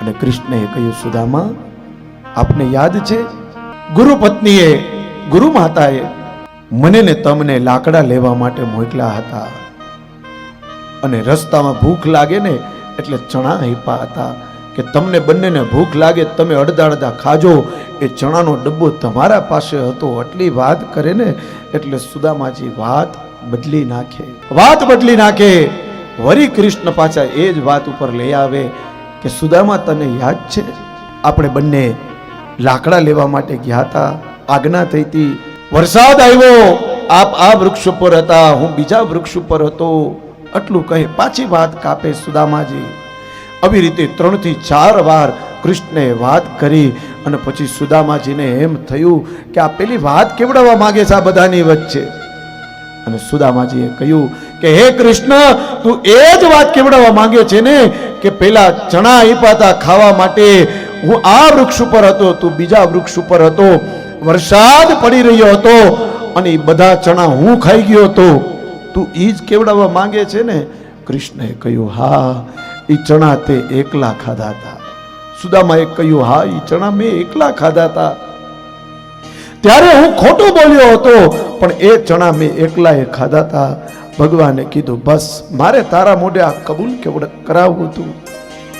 અને કૃષ્ણએ કહ્યું, સુદામા, આપને યાદ છે? ગુરુ પત્નીએ, ગુરુ માતાએ મને ને તમને લાકડા લેવા માટે મોકલ્યા હતા. અને રસ્તામાં ભૂખ લાગે ને એટલે ચણા આપ્યા હતા કે તમને બંનેને ભૂખ લાગે તમે અડધા અડધા ખાજો. એ ચણાનો ડબ્બો તમારા પાસે હતો. આટલી વાત કરે ને એટલે સુદામાજી વાત બદલી નાખે. વાત બદલી નાખે. વરી કૃષ્ણ પાછા એ જ વાત ઉપર લઈ આવે. કે સુદામા તને યાદ છે? આપણે બંને લાકડા લેવા માટે ગયા હતા. આજ્ઞા થઈ હતી, વરસાદ આવ્યો, આપ આ વૃક્ષ ઉપર હતા, હું બીજા વૃક્ષ ઉપર હતો. આટલું કહે પાછી વાત કાપે સુદામાજી. આવી રીતે ત્રણથી ચાર વાર કૃષ્ણે વાત કરી અને પછી સુદામાજીને એમ થયું કે આ પેલી વાત કેવડાવવા માંગે છે આ બધાની વચ્ચે. અને સુદામાજીએ કહ્યું કે, હે કૃષ્ણ, તું એ જ વાત કેવડાવવા માંગે છે ને કે પેલા ચણા આપ્યા હતા ખાવા માટે, હું આ વૃક્ષ ઉપર હતો, તું બીજા વૃક્ષ ઉપર હતો. વરસાદ પડી રહ્યો હતો અને બધા ચણા હું ખાઈ ગયો હતો. તું એ જ કેવડાવવા માંગે છે ને? કૃષ્ણએ કહ્યું, હા એ ચણા તે એકલા ખાધા હતા. સુદામાએ કહ્યું, હા એ ચણા મેં એકલા ખાધા હતા. ત્યારે હું ખોટું બોલ્યો હતો, પણ એ ચણા મેં એકલાએ ખાધા હતા. ભગવાને કીધું બસ મારે તારા મોઢે આ કબૂલ કેવડ કરાવવું હતું?